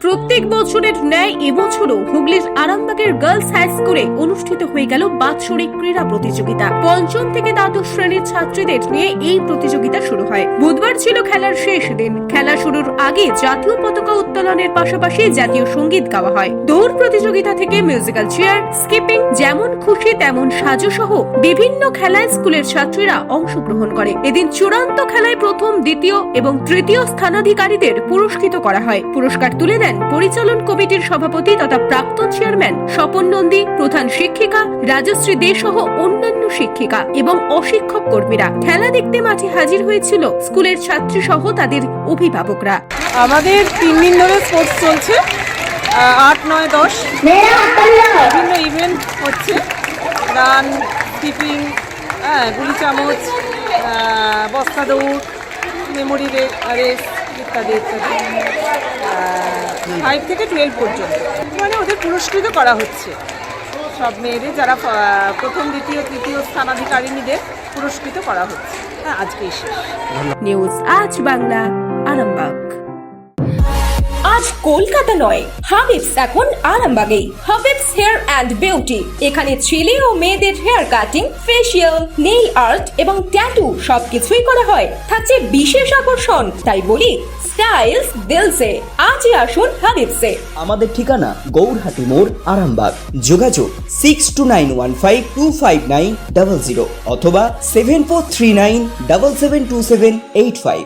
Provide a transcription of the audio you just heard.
প্রত্যেক বছরের ন্যায় এবছরও হুগলির আরামবাগের গার্লস হাই স্কুলে অনুষ্ঠিত হয়ে গেল বাৎসরিক ক্রীড়া প্রতিযোগিতা। পঞ্চম থেকে দ্বাদশ শ্রেণির ছাত্রীদের নিয়ে এই প্রতিযোগিতা শুরু হয়। বুধবার ছিল খেলার শেষ দিন। খেলা শুরুর আগে জাতীয় পতাকা উত্তোলনের পাশাপাশি জাতীয় সংগীত গাওয়া হয়। দৌড় প্রতিযোগিতা থেকে মিউজিক্যাল চেয়ার, স্কিপিং, যেমন খুশি তেমন সাজু সহ বিভিন্ন খেলায় স্কুলের ছাত্রীরা অংশগ্রহণ করে। এদিন চূড়ান্ত খেলায় প্রথম, দ্বিতীয় এবং তৃতীয় স্থানাধিকারীদের পুরস্কৃত করা হয়। পুরস্কার তুলে দেন পরিচালন কমিটির সভাপতি তথা প্রাক্তন চেয়ারম্যান স্বপন নন্দী, প্রধান শিক্ষিকা রাজশ্রী দে সহ অন্যান্য শিক্ষিকা এবং অশিক্ষক কর্মীরা। খেলা দেখতে মাঠে হাজির হয়েছিল স্কুলের ছাত্রী সহ তাদের অভিভাবকরা। আমাদের তিন দিন ধরে স্পোর্টস চলছে। আট, নয়, দশ। বিভিন্ন ইভেন্ট হচ্ছে। গান স্কিপিং হ্যাঁ গুলি চামচ বস্তা দৌড় মেমোরি রেস ইত্যাদি ইত্যাদি ফাইভ থেকে টুয়েলভ পর্যন্ত। মানে ওদের পুরস্কৃত করা হচ্ছে। সব মেয়েদের যারা প্রথম দ্বিতীয় তৃতীয় স্থানাধিকারিণীদের পুরস্কৃত করা হচ্ছে। হ্যাঁ আজকেই শেষ। নিউজ আজ বাংলা আরামবাগ। আজ কলকাতা নয় হাবিবস এখন আরামবাগেই। Habibs hair and beauty. এখানে ছেলে ও মেয়েদের hair cutting facial nail art এবং ট্যাটু সবকিছুই করা হয়। থাকছে বিশেষ আকর্ষণ। তাই বলি স্টাইলস দিলসে আজই আসুন হাবিবসে। আমাদের ঠিকানা গৌরহাটি মোড়, আরামবাগ। যোগাযোগ six two nine one five two five nine double zero অথবা seven four three nine double seven two seven eight five